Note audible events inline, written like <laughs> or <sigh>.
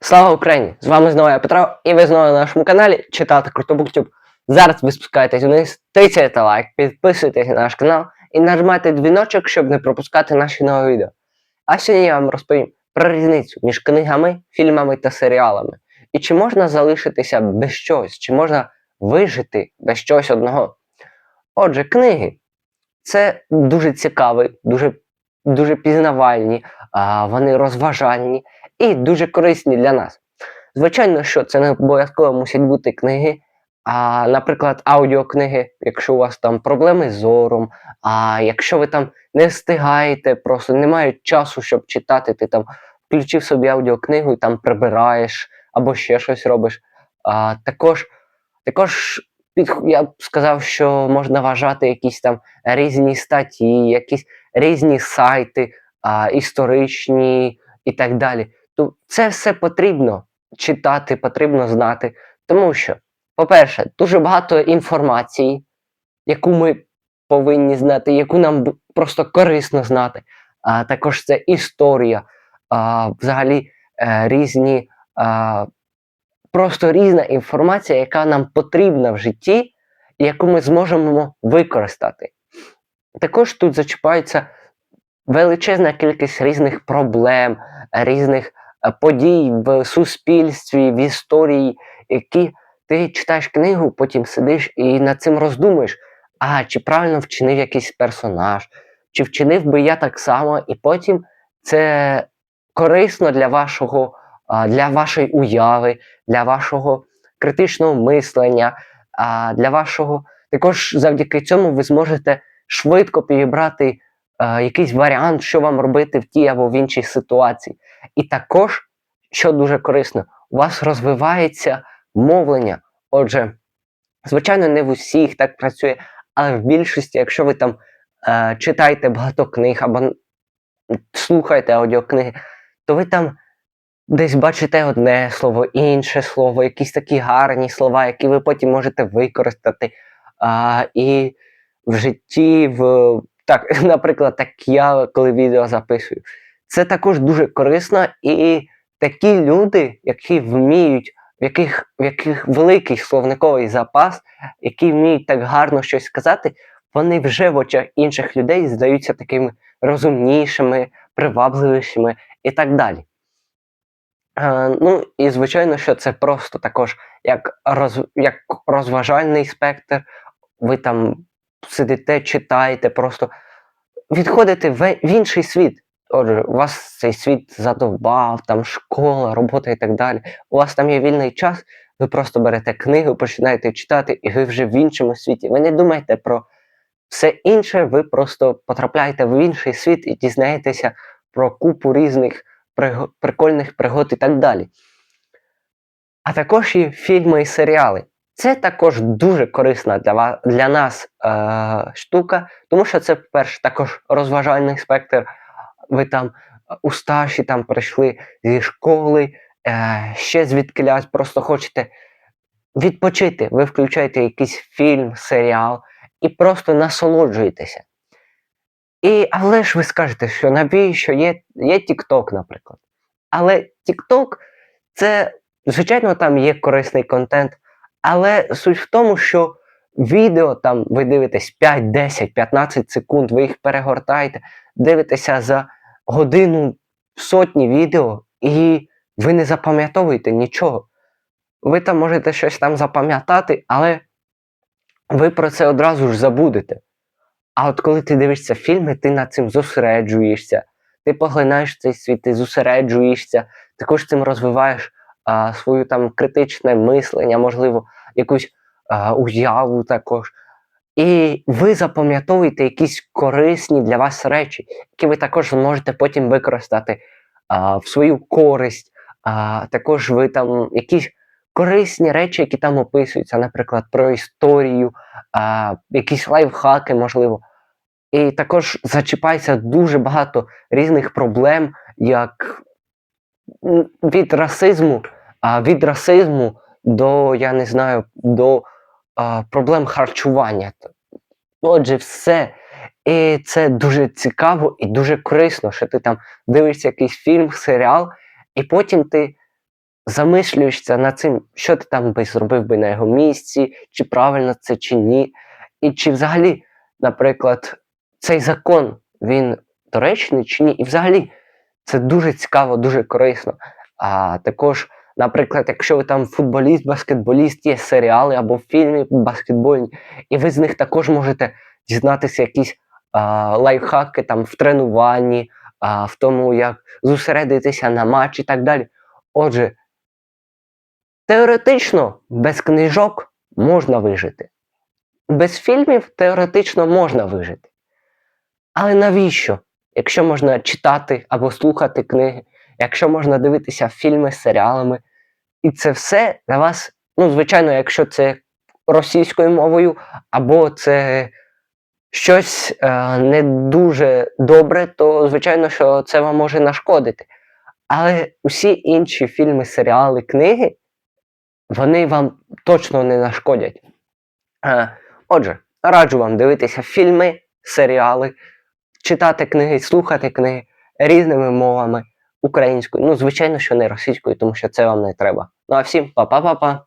Слава Україні! З вами знову я Петро, і ви знову на нашому каналі читати Крутобуктюб. Зараз ви спускаєтесь вниз, тицяєте лайк, підписуйтесь на наш канал і нажимайте дзвіночок, щоб не пропускати наші нові відео. А сьогодні я вам розповім про різницю між книгами, фільмами та серіалами. І чи можна залишитися без чогось, чи можна вижити без чогось одного. Отже, книги це дуже цікаві, дуже, дуже пізнавальні, вони розважальні і дуже корисні для нас. Звичайно, що це не обов'язково мусять бути книги, а, наприклад, аудіокниги, якщо у вас там проблеми з зором, а якщо ви там не встигаєте, просто немає часу, щоб читати, ти там включив собі аудіокнигу і там прибираєш або ще щось робиш. А, також, також під, я б сказав, що можна вважати якісь там різні статті, якісь різні сайти, а, історичні і так далі. То це все потрібно читати, потрібно знати. Тому що, по-перше, дуже багато інформації, яку ми повинні знати, яку нам просто корисно знати. А також це історія, а, взагалі е, різні, а, просто різна інформація, яка нам потрібна в житті, і яку ми зможемо використати. Також тут зачіпається величезна кількість різних проблем, різних подій в суспільстві, в історії, які ти читаєш книгу, потім сидиш і над цим роздумуєш, а чи правильно вчинив якийсь персонаж, чи вчинив би я так само, і потім це корисно для вашого, для вашої уяви, для вашого критичного мислення, для вашого. Також завдяки цьому ви зможете швидко підібрати е, якийсь варіант, що вам робити в тій або в іншій ситуації. І також, що дуже корисно, у вас розвивається мовлення. Отже, звичайно, не в усіх так працює, але в більшості, якщо ви там е, читаєте багато книг або слухаєте аудіокниги, то ви там десь бачите одне слово, інше слово, якісь такі гарні слова, які ви потім можете використати. А, і в житті, в, так, <laughs> наприклад, так я коли відео записую. Це також дуже корисно, і такі люди, які вміють, в яких, в яких великий словниковий запас, які вміють так гарно щось сказати, вони вже в очах інших людей здаються такими розумнішими, привабливішими і так далі. Е, ну і звичайно, що це просто також як, роз, як розважальний спектр. Ви там сидите, читаєте, просто відходите в, в інший світ. Отже, у вас цей світ задовбав, там школа, робота і так далі. У вас там є вільний час, ви просто берете книгу, починаєте читати, і ви вже в іншому світі. Ви не думаєте про все інше, ви просто потрапляєте в інший світ і дізнаєтеся про купу різних прикольних пригод і так далі. А також і фільми і серіали. Це також дуже корисна для, ва- для нас е, штука, тому що це, по-перше, також розважальний спектр. Ви там е, у старші там прийшли зі школи, е, ще звідкилясь, просто хочете відпочити. Ви включаєте якийсь фільм, серіал і просто насолоджуєтеся. І, але ж ви скажете, що навіщо є, є TikTok, наприклад. Але TikTok це, звичайно, там є корисний контент, але суть в тому, що відео там ви дивитесь 5, 10, 15 секунд, ви їх перегортаєте, дивитеся за годину сотні відео, і ви не запам'ятовуєте нічого. Ви там можете щось там запам'ятати, але ви про це одразу ж забудете. А от коли ти дивишся фільми, ти над цим зосереджуєшся, ти поглинаєш цей світ, ти зосереджуєшся, також цим розвиваєш а, свою там критичне мислення, можливо, якусь а, уяву також. І ви запам'ятовуєте якісь корисні для вас речі, які ви також зможете потім використати а, в свою користь. А, також ви там якісь корисні речі, які там описуються, наприклад, про історію, а, якісь лайфхаки, можливо. І також зачіпається дуже багато різних проблем, як від расизму, від расизму до, я не знаю, до а, проблем харчування. Отже, все. І це дуже цікаво і дуже корисно, що ти там дивишся якийсь фільм, серіал, і потім ти замислюєшся над цим, що ти там би зробив би на його місці, чи правильно це, чи ні. І чи взагалі, наприклад, цей закон він доречний чи ні. І взагалі це дуже цікаво, дуже корисно. А також, наприклад, якщо ви там футболіст, баскетболіст, є серіали або фільми баскетбольні, і ви з них також можете дізнатися якісь а, лайфхаки там в тренуванні, а, в тому, як зосередитися на матчі і так далі. Отже, теоретично без книжок можна вижити. Без фільмів теоретично можна вижити. Але навіщо? Якщо можна читати або слухати книги, якщо можна дивитися фільми з серіалами, і це все для вас, ну, звичайно, якщо це російською мовою, або це щось е, не дуже добре, то звичайно, що це вам може нашкодити. Але усі інші фільми, серіали, книги, вони вам точно не нашкодять. Е, отже, раджу вам дивитися фільми, серіали, читати книги, слухати книги різними мовами українською. Ну, звичайно, що не російською, тому що це вам не треба. Ну а всім па-па-па-па.